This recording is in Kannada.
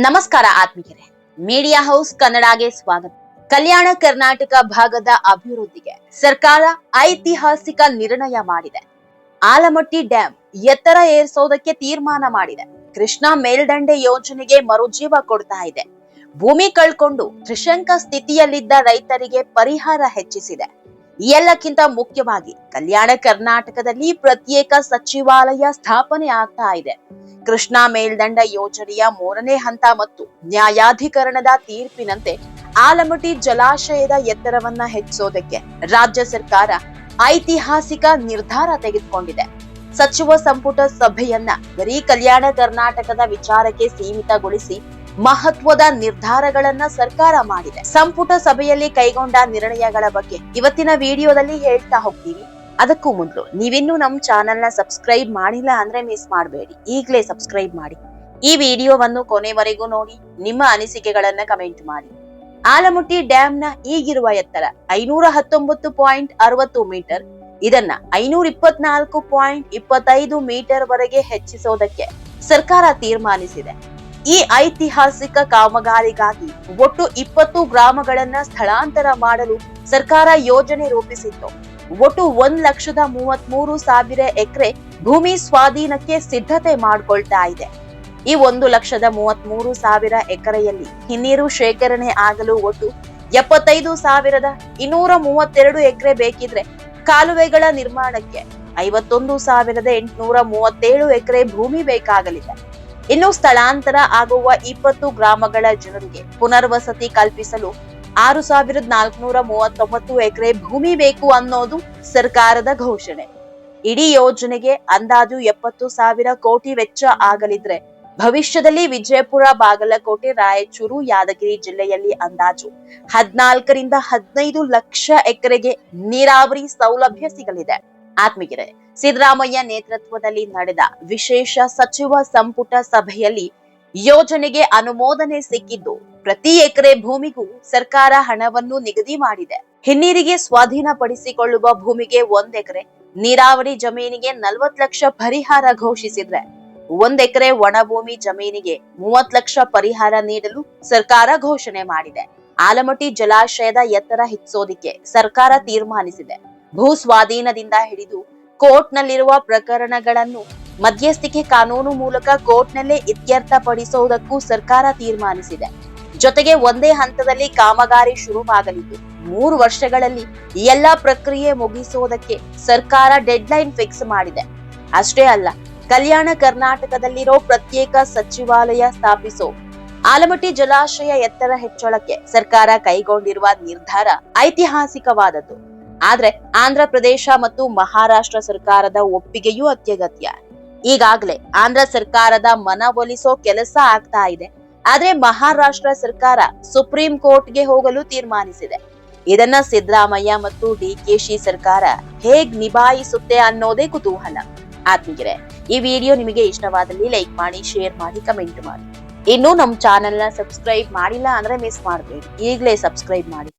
ನಮಸ್ಕಾರ ಆತ್ಮೀಯರೇ. ಮೀಡಿಯಾ ಹೌಸ್ ಕನ್ನಡಗೆ ಸ್ವಾಗತ. ಕಲ್ಯಾಣ ಕರ್ನಾಟಕ ಭಾಗದ ಅಭಿವೃದ್ಧಿಗೆ ಸರ್ಕಾರ ಐತಿಹಾಸಿಕ ನಿರ್ಣಯ ಮಾಡಿದೆ. ಆಲಮಟ್ಟಿ ಡ್ಯಾಂ ಎತ್ತರ ಏರಿಸೋದಕ್ಕೆ ತೀರ್ಮಾನ ಮಾಡಿದೆ. ಕೃಷ್ಣಾ ಮೇಲ್ದಂಡೆ ಯೋಜನೆಗೆ ಮರುಜೀವ ಕೊಡ್ತಾ ಇದೆ. ಭೂಮಿ ಕಳ್ಕೊಂಡು ತ್ರಿಶಂಕ ಸ್ಥಿತಿಯಲ್ಲಿದ್ದ ರೈತರಿಗೆ ಪರಿಹಾರ ಹೆಚ್ಚಿಸಿದೆ. ಎಲ್ಲಕ್ಕಿಂತ ಮುಖ್ಯವಾಗಿ ಕಲ್ಯಾಣ ಕರ್ನಾಟಕದಲ್ಲಿ ಪ್ರತ್ಯೇಕ ಸಚಿವಾಲಯ ಸ್ಥಾಪನೆ ಆಗ್ತಾ ಇದೆ. ಕೃಷ್ಣಾ ಮೇಲ್ದಂಡ ಯೋಜನೆಯ ಮೂರನೇ ಹಂತ ಮತ್ತು ನ್ಯಾಯಾಧಿಕರಣದ ತೀರ್ಪಿನಂತೆ ಆಲಮಟ್ಟಿ ಜಲಾಶಯದ ಎತ್ತರವನ್ನ ಹೆಚ್ಚಿಸೋದಕ್ಕೆ ರಾಜ್ಯ ಸರ್ಕಾರ ಐತಿಹಾಸಿಕ ನಿರ್ಧಾರ ತೆಗೆದುಕೊಂಡಿದೆ. ಸಚಿವ ಸಂಪುಟ ಸಭೆಯನ್ನ ಬರೀ ಕಲ್ಯಾಣ ಕರ್ನಾಟಕದ ವಿಚಾರಕ್ಕೆ ಸೀಮಿತಗೊಳಿಸಿ ಮಹತ್ವದ ನಿರ್ಧಾರಗಳನ್ನ ಸರ್ಕಾರ ಮಾಡಿದೆ. ಸಂಪುಟ ಸಭೆಯಲ್ಲಿ ಕೈಗೊಂಡ ನಿರ್ಣಯಗಳ ಬಗ್ಗೆ ಇವತ್ತಿನ ವಿಡಿಯೋದಲ್ಲಿ ಹೇಳ್ತಾ ಹೋಗ್ತೀವಿ. ಅದಕ್ಕೂ ಮೊದಲು ನೀವಿನ್ನೂ ನಮ್ಮ ಚಾನೆಲ್ನ ಸಬ್ಸ್ಕ್ರೈಬ್ ಮಾಡಿಲ್ಲ ಅಂದ್ರೆ ಮಿಸ್ ಮಾಡಬೇಡಿ. ಈಗಲೇ ಸಬ್ಸ್ಕ್ರೈಬ್ ಮಾಡಿ. ಈ ವಿಡಿಯೋವನ್ನು ಕೊನೆವರೆಗೂ ನೋಡಿ, ನಿಮ್ಮ ಅನಿಸಿಕೆಗಳನ್ನ ಕಮೆಂಟ್ ಮಾಡಿ. ಆಲಮುಟ್ಟಿ ಡ್ಯಾಂನ ಈಗಿರುವ ಎತ್ತರ ಐನೂರ ಹತ್ತೊಂಬತ್ತು ಪಾಯಿಂಟ್ ಅರವತ್ತು ಮೀಟರ್, ಇದನ್ನ ಐನೂರ ಇಪ್ಪತ್ನಾಲ್ಕು ಪಾಯಿಂಟ್ ಇಪ್ಪತ್ತೈದು ಮೀಟರ್ ವರೆಗೆ ಹೆಚ್ಚಿಸೋದಕ್ಕೆ ಸರ್ಕಾರ ತೀರ್ಮಾನಿಸಿದೆ. ಈ ಐತಿಹಾಸಿಕ ಕಾಮಗಾರಿಗಾಗಿ ಒಟ್ಟು ಇಪ್ಪತ್ತು ಗ್ರಾಮಗಳನ್ನ ಸ್ಥಳಾಂತರ ಮಾಡಲು ಸರ್ಕಾರ ಯೋಜನೆ ರೂಪಿಸಿತ್ತು. ಒಟ್ಟು ಒಂದ್ ಲಕ್ಷದ ಮೂವತ್ತ್ ಮೂರು ಸಾವಿರ ಎಕರೆ ಭೂಮಿ ಸ್ವಾಧೀನಕ್ಕೆ ಸಿದ್ಧತೆ ಮಾಡಿಕೊಳ್ತಾ ಇದೆ. ಈ ಒಂದು ಲಕ್ಷದ ಮೂವತ್ತ್ ಮೂರು ಸಾವಿರ ಎಕರೆಯಲ್ಲಿ ಹಿನ್ನೀರು ಶೇಖರಣೆ ಆಗಲು ಒಟ್ಟು ಎಪ್ಪತ್ತೈದು ಸಾವಿರದ ಇನ್ನೂರ ಮೂವತ್ತೆರಡು ಎಕರೆ ಬೇಕಿದ್ರೆ ಕಾಲುವೆಗಳ ನಿರ್ಮಾಣಕ್ಕೆ ಐವತ್ತೊಂದು ಸಾವಿರದ ಎಂಟುನೂರ ಮೂವತ್ತೇಳು ಎಕರೆ ಭೂಮಿ ಬೇಕಾಗಲಿದೆ. ಇನ್ನು ಸ್ಥಳಾಂತರ ಆಗುವ ಇಪ್ಪತ್ತು ಗ್ರಾಮಗಳ ಜನರಿಗೆ ಪುನರ್ವಸತಿ ಕಲ್ಪಿಸಲು ಆರು ಸಾವಿರದ ನಾಲ್ಕುನೂರ ಮೂವತ್ತೊಂಬತ್ತು ಎಕರೆ ಭೂಮಿ ಬೇಕು ಅನ್ನೋದು ಸರ್ಕಾರದ ಘೋಷಣೆ. ಇಡೀ ಯೋಜನೆಗೆ ಅಂದಾಜು ಎಪ್ಪತ್ತು ಸಾವಿರ ಕೋಟಿ ವೆಚ್ಚ ಆಗಲಿದ್ರೆ ಭವಿಷ್ಯದಲ್ಲಿ ವಿಜಯಪುರ, ಬಾಗಲಕೋಟೆ, ರಾಯಚೂರು, ಯಾದಗಿರಿ ಜಿಲ್ಲೆಯಲ್ಲಿ ಅಂದಾಜು ಹದಿನಾಲ್ಕರಿಂದ ಹದಿನೈದು ಲಕ್ಷ ಎಕರೆಗೆ ನೀರಾವರಿ ಸೌಲಭ್ಯ ಸಿಗಲಿದೆ. ಆತ್ಮೀಯರೇ, ಸಿದ್ದರಾಮಯ್ಯ ನೇತೃತ್ವದಲ್ಲಿ ನಡೆದ ವಿಶೇಷ ಸಚಿವ ಸಂಪುಟ ಸಭೆಯಲ್ಲಿ ಯೋಜನೆಗೆ ಅನುಮೋದನೆ ಸಿಕ್ಕಿದ್ದು ಪ್ರತಿ ಎಕರೆ ಭೂಮಿಗೂ ಸರ್ಕಾರ ಹಣವನ್ನು ನಿಗದಿ ಮಾಡಿದೆ. ಹಿನ್ನೀರಿಗೆ ಸ್ವಾಧೀನಪಡಿಸಿಕೊಳ್ಳುವ ಭೂಮಿಗೆ ಒಂದ್ ಎಕರೆ, ನೀರಾವರಿ ಜಮೀನಿಗೆ ನಲ್ವತ್ ಲಕ್ಷ ಪರಿಹಾರ ಘೋಷಿಸಿದ್ರೆ ಒಂದ್ ಎಕರೆ ಒಣ ಭೂಮಿ ಜಮೀನಿಗೆ ಮೂವತ್ ಲಕ್ಷ ಪರಿಹಾರ ನೀಡಲು ಸರ್ಕಾರ ಘೋಷಣೆ ಮಾಡಿದೆ. ಆಲಮಟ್ಟಿ ಜಲಾಶಯದ ಎತ್ತರ ಹೆಚ್ಚೋದಿಕ್ಕೆ ಸರ್ಕಾರ ತೀರ್ಮಾನಿಸಿದೆ. ಭೂ ಸ್ವಾಧೀನದಿಂದ ಹಿಡಿದು ಕೋರ್ಟ್ನಲ್ಲಿರುವ ಪ್ರಕರಣಗಳನ್ನು ಮಧ್ಯಸ್ಥಿಕೆ ಕಾನೂನು ಮೂಲಕ ಕೋರ್ಟ್ನಲ್ಲೇ ಇತ್ಯರ್ಥಪಡಿಸುವುದಕ್ಕೂ ಸರ್ಕಾರ ತೀರ್ಮಾನಿಸಿದೆ. ಜೊತೆಗೆ ಒಂದೇ ಹಂತದಲ್ಲಿ ಕಾಮಗಾರಿ ಶುರುವಾಗಲಿದ್ದು, ಮೂರು ವರ್ಷಗಳಲ್ಲಿ ಎಲ್ಲಾ ಪ್ರಕ್ರಿಯೆ ಮುಗಿಸುವುದಕ್ಕೆ ಸರ್ಕಾರ ಡೆಡ್ಲೈನ್ ಫಿಕ್ಸ್ ಮಾಡಿದೆ. ಅಷ್ಟೇ ಅಲ್ಲ, ಕಲ್ಯಾಣ ಕರ್ನಾಟಕದಲ್ಲಿರೋ ಪ್ರತ್ಯೇಕ ಸಚಿವಾಲಯ ಸ್ಥಾಪಿಸೋ ಆಲಮಟ್ಟಿ ಜಲಾಶಯ ಎತ್ತರ ಹೆಚ್ಚಳಕ್ಕೆ ಸರ್ಕಾರ ಕೈಗೊಂಡಿರುವ ನಿರ್ಧಾರ ಐತಿಹಾಸಿಕವಾದದ್ದು. ಆದ್ರೆ ಆಂಧ್ರ ಪ್ರದೇಶ ಮತ್ತು ಮಹಾರಾಷ್ಟ್ರ ಸರ್ಕಾರದ ಒಪ್ಪಿಗೆಯೂ ಅತ್ಯಗತ್ಯ. ಈಗಾಗ್ಲೇ ಆಂಧ್ರ ಸರ್ಕಾರದ ಮನವೊಲಿಸೋ ಕೆಲಸ ಆಗ್ತಾ ಇದೆ. ಆದ್ರೆ ಮಹಾರಾಷ್ಟ್ರ ಸರ್ಕಾರ ಸುಪ್ರೀಂ ಕೋರ್ಟ್ಗೆ ಹೋಗಲು ತೀರ್ಮಾನಿಸಿದೆ. ಇದನ್ನ ಸಿದ್ದರಾಮಯ್ಯ ಮತ್ತು ಡಿ ಕೆಶಿ ಸರ್ಕಾರ ಹೇಗ್ ನಿಭಾಯಿಸುತ್ತೆ ಅನ್ನೋದೇ ಕುತೂಹಲ. ಆತ್ಮೀಯರೇ, ಈ ವಿಡಿಯೋ ನಿಮಗೆ ಇಷ್ಟವಾದಲ್ಲಿ ಲೈಕ್ ಮಾಡಿ, ಶೇರ್ ಮಾಡಿ, ಕಮೆಂಟ್ ಮಾಡಿ. ಇನ್ನು ನಮ್ಮ ಚಾನೆಲ್ನ ಸಬ್ಸ್ಕ್ರೈಬ್ ಮಾಡಿಲ್ಲ ಅಂದ್ರೆ ಮಿಸ್ ಮಾಡಬೇಡಿ. ಈಗಲೇ ಸಬ್ಸ್ಕ್ರೈಬ್ ಮಾಡಿ.